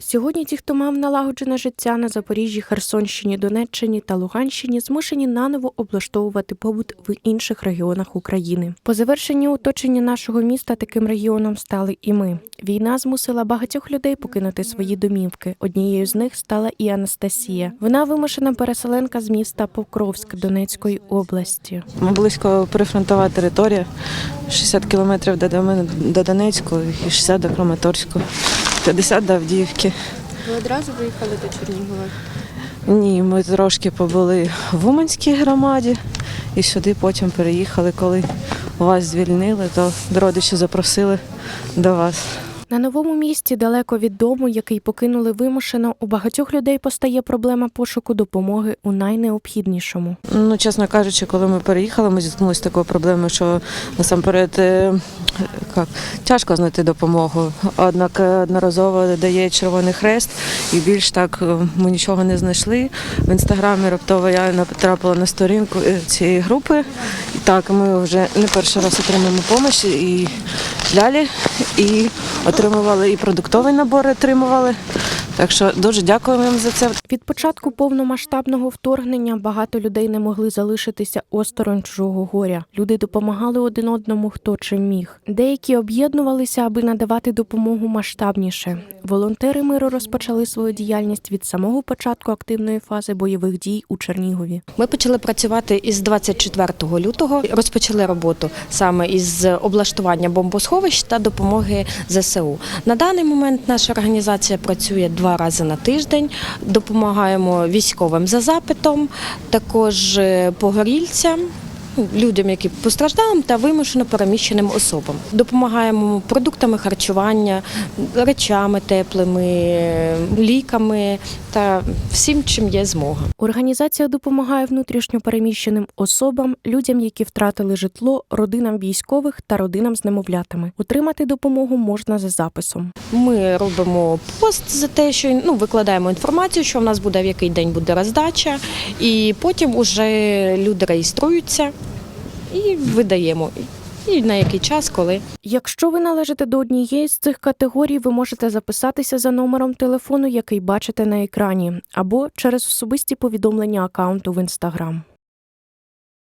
Сьогодні ті, хто мав налагоджене життя на Запоріжжі, Херсонщині, Донеччині та Луганщині, змушені наново облаштовувати побут в інших регіонах України. По завершенні оточення нашого міста таким регіоном стали і ми. Війна змусила багатьох людей покинути свої домівки. Однією з них стала і Анастасія. Вона вимушена переселенка з міста Покровськ Донецької області. Ми близько прифронтова територія, 60 кілометрів до Домен- до Донецьку і 60 до Краматорську, 50 до Авдіївки. Ви одразу виїхали до Чернігова? Ні, ми трошки побули в Уманській громаді і сюди потім переїхали, коли вас звільнили, то родичі запросили до вас. На новому місці, далеко від дому, який покинули вимушено, у багатьох людей постає проблема пошуку допомоги у найнеобхіднішому. Ну, чесно кажучи, коли ми переїхали, ми зіткнулися з такою проблемою, що насамперед е, як, тяжко знайти допомогу. Однак е, одноразово дає Червоний Хрест, і більш так е, ми нічого не знайшли. В інстаграмі раптово я натрапила на сторінку цієї групи. Так, ми вже не перший раз отримуємо допомогу і далі, і отримували і продуктовий набор отримували. Так що дуже дякуємо їм за це. Від початку повномасштабного вторгнення багато людей не могли залишитися осторонь чужого горя. Люди допомагали один одному, хто чим міг. Деякі об'єднувалися, аби надавати допомогу масштабніше. Волонтери миру розпочали свою діяльність від самого початку активної фази бойових дій у Чернігові. Ми почали працювати із 24 лютого. Розпочали роботу саме із облаштування бомбосховищ та допомоги ЗСУ. На даний момент наша організація працює два рази на тиждень. Допомагаємо військовим за запитом, також е, погорільцям. Людям, які постраждалим та вимушено переміщеним особам, допомагаємо продуктами харчування, речами теплими, ліками та всім, чим є змога. Організація допомагає внутрішньо переміщеним особам, людям, які втратили житло, родинам військових та родинам з немовлятами. Отримати допомогу можна за записом. Ми робимо пост за те, що ну викладаємо інформацію, що в нас буде в який день буде роздача, і потім уже люди реєструються і видаємо. І на який час, коли. Якщо ви належите до однієї з цих категорій, ви можете записатися за номером телефону, який бачите на екрані, або через особисті повідомлення акаунту в інстаграм.